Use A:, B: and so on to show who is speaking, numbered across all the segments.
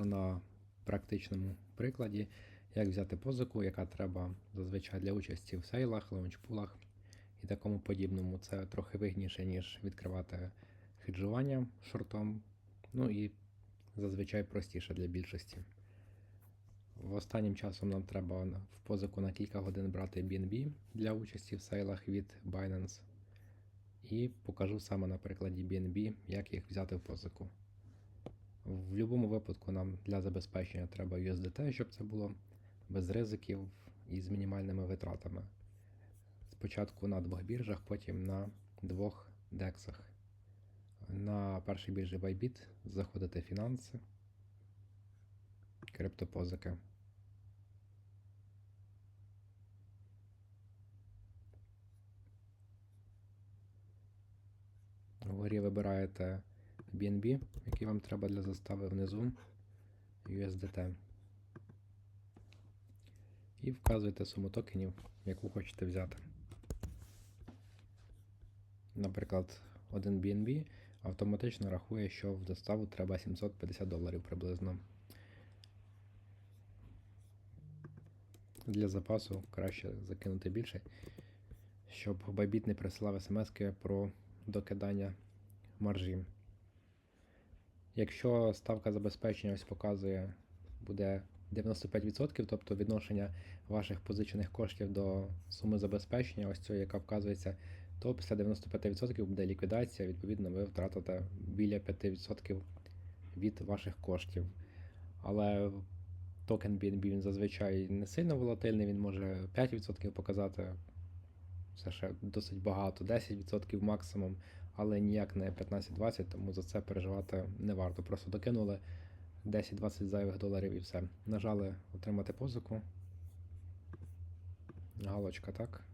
A: на практичному прикладі, як взяти позику, яка треба зазвичай для участі в сейлах, лаунчпулах і такому подібному. Це трохи вигідніше, ніж відкривати хеджування шортом. Ну і зазвичай простіше для більшості. В останнім часом нам треба в позику на кілька годин брати BNB для участі в сейлах від Binance. І покажу саме на прикладі BNB, як їх взяти в позику. В будь-якому випадку нам для забезпечення треба USDT, щоб це було без ризиків і з мінімальними витратами. Спочатку на двох біржах, потім на двох дексах. На першій біржі Bybit заходите фінанси, криптопозики. Вгорі вибираєте BNB, який вам треба для застави внизу USDT. І вказуєте суму токенів, яку хочете взяти. Наприклад, один BNB автоматично рахує, що в доставу треба 750 доларів приблизно. Для запасу краще закинути більше, щоб Bybit не присилав смс про докидання маржі. Якщо ставка забезпечення ось показує буде 95%, тобто відношення ваших позичених коштів до суми забезпечення, ось цього, яка вказується, то після 95% буде ліквідація, відповідно, ви втратите біля 5% від ваших коштів. Але токен BNB він зазвичай не сильно волатильний, він може 5% показати. Це ще досить багато, 10% максимум, але ніяк не 15-20, тому за це переживати не варто. Просто докинули 10-20 зайвих доларів і все. Нажали отримати позику. Галочка, так.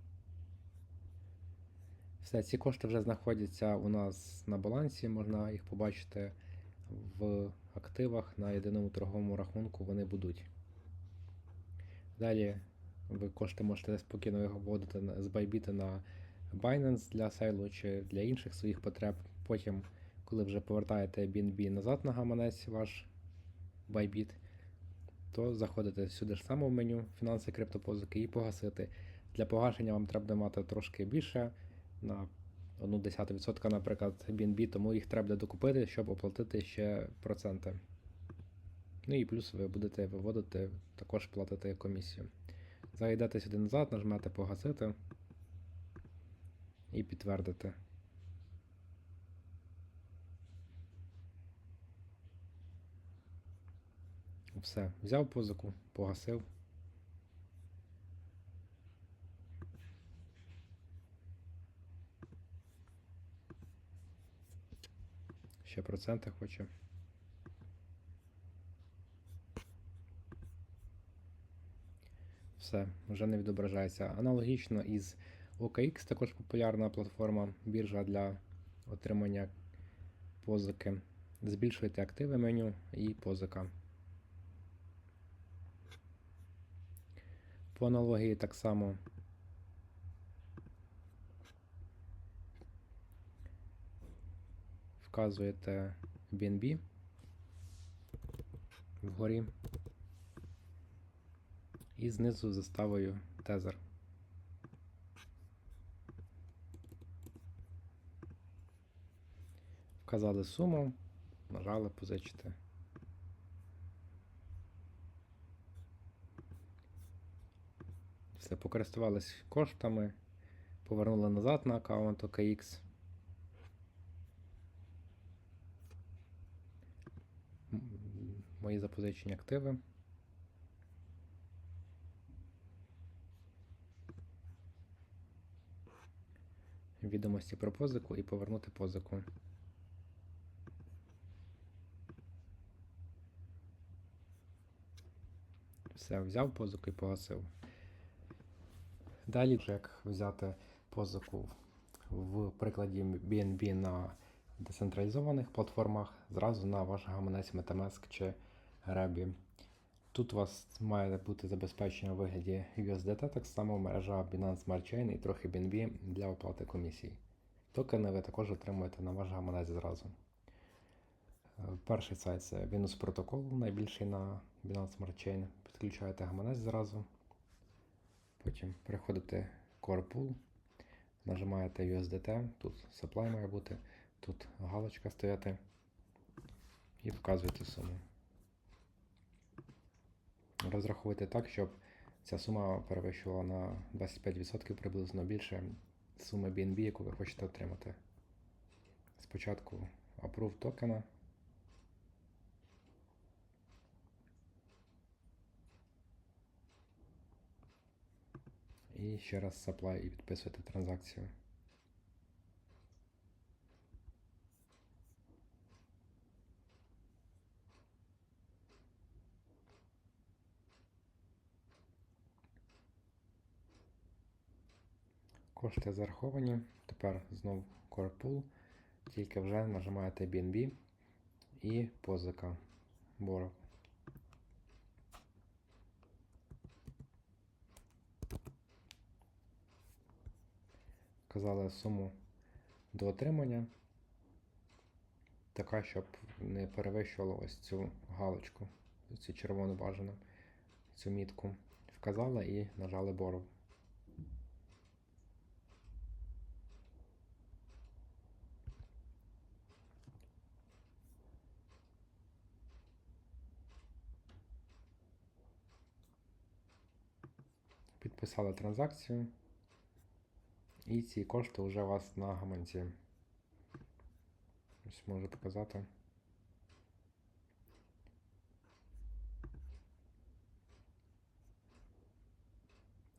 A: Все, ці кошти вже знаходяться у нас на балансі, можна їх побачити в активах на єдиному торговому рахунку вони будуть. Далі ви кошти можете спокійно виводити на- з Bybit на Binance для сейлу чи для інших своїх потреб. Потім, коли вже повертаєте BNB назад на гаманець ваш Bybit, то заходите сюди ж само в меню фінанси криптопозики і погасити. Для погашення вам треба мати трошки більше на 1,1%, наприклад, BNB, тому їх треба докупити, щоб оплатити ще проценти. Ну і плюс ви будете виводити, також платити комісію. Зайдете сюди назад, нажмете погасити і підтвердити. Все, взяв позику, погасив. Ще проценти хоче. Все, вже не відображається. Аналогічно із OKX, також популярна платформа, біржа для отримання позики. Збільшуєте активи меню і позика. По аналогії так само вказуєте BNB вгорі і знизу заставою тезер. Вказали суму, нажали позичити. Все, покористувались коштами, повернули назад на аккаунт OKX. Мої запозичені активи. Відомості про позику і повернути позику. Все, взяв позику і погасив. Далі, як взяти позику в прикладі BNB на децентралізованих платформах, зразу на ваш гаманець Metamask чи Rebі. Тут у вас має бути забезпечення у вигляді USDT, так само мережа Binance Smart Chain і трохи BNB для оплати комісій. Токени ви також отримуєте на ваш гаманець зразу. Е, Перший сайт це Venus протокол, найбільший на Binance Smart Chain. Підключаєте гаманець зразу. Потім переходите Core Pool, нажимаєте USDT, тут supply має бути, тут галочка стояти і вказуєте суму. Розраховуйте так, щоб ця сума перевищувала на 25% приблизно більше суми BNB, яку ви хочете отримати. Спочатку approve токена. І ще раз supply і підписуєте транзакцію. Кошти зараховані. Тепер знов Core. Тільки вже нажимаєте BNB і позика Borrow. Казали суму до отримання. Така, щоб не перевищувало ось цю галочку, цю червону бажану, цю мітку. Вказали і нажали Borrow. Підписали транзакцію. І ці кошти вже у вас на гаманці. Ось можу показати.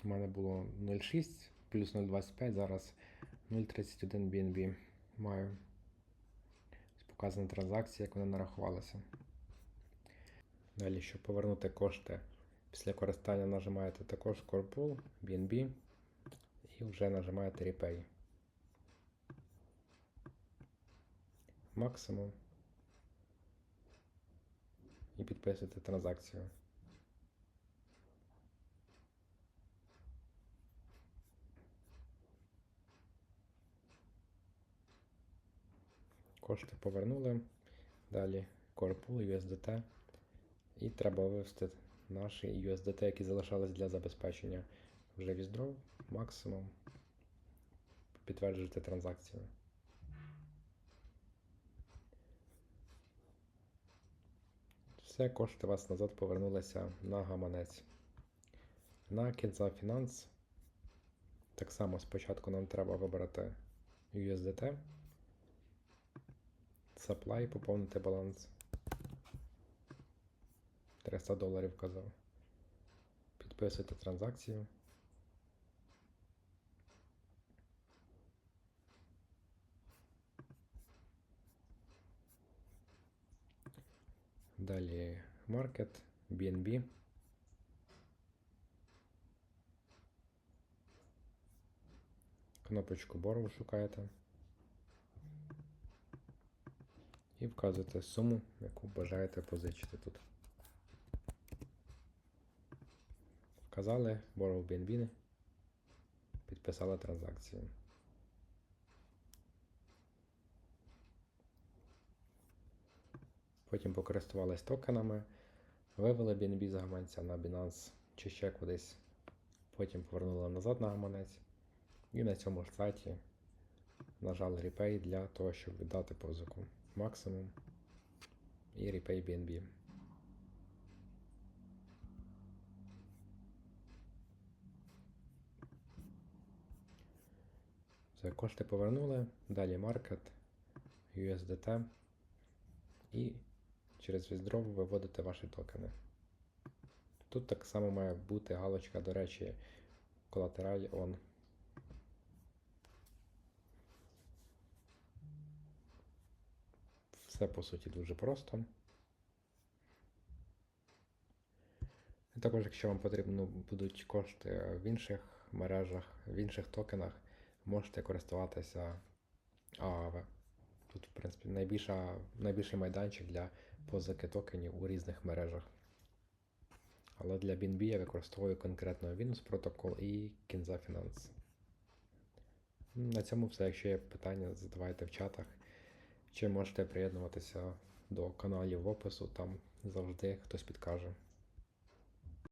A: У мене було 0,6 плюс 0,25, зараз 0,31 BNB маю. Показана транзакція, як вона нарахувалася. Далі, щоб повернути кошти після користання, нажимаєте також Core Pool, BNB і вже нажимаєте Repay. Максимум. І підписуєте транзакцію. Кошти повернули. Далі Core Pool, USDT. І треба вивести наші USDT, які залишались для забезпечення вже withdraw, максимум. Підтверджуєте транзакцію. Все, кошти вас назад повернулися на гаманець. На Finance. Так само спочатку нам треба вибрати USDT. Supply, поповнити баланс. 300 доларів казав. Підписуйте транзакцію. Далі Market, BNB. Кнопочку Borrow шукаєте. І вказуєте суму, яку бажаєте позичити тут. Вказали Borrow BNB, підписали транзакцію. Потім покористувались токенами, вивели BNB з гаманця на Binance чи ще кудись. Потім повернули назад на гаманець. І на цьому ж сайті нажали Repay для того, щоб віддати позику максимум і Repay BNB. Все, кошти повернули. Далі Market, USDT. І через Withdraw виводите ваші токени. Тут так само має бути галочка, до речі, Collateral on. Все по суті дуже просто. І також, якщо вам потрібно будуть кошти в інших мережах, в інших токенах, можете користуватися ААВ. Тут, в принципі, найбільша, найбільший майданчик для позики токенів у різних мережах. Але для BNB я використовую конкретно Venus протокол і Kinza Finance. На цьому все. Якщо є питання, задавайте в чатах. Чи можете приєднуватися до каналів в опису, там завжди хтось підкаже.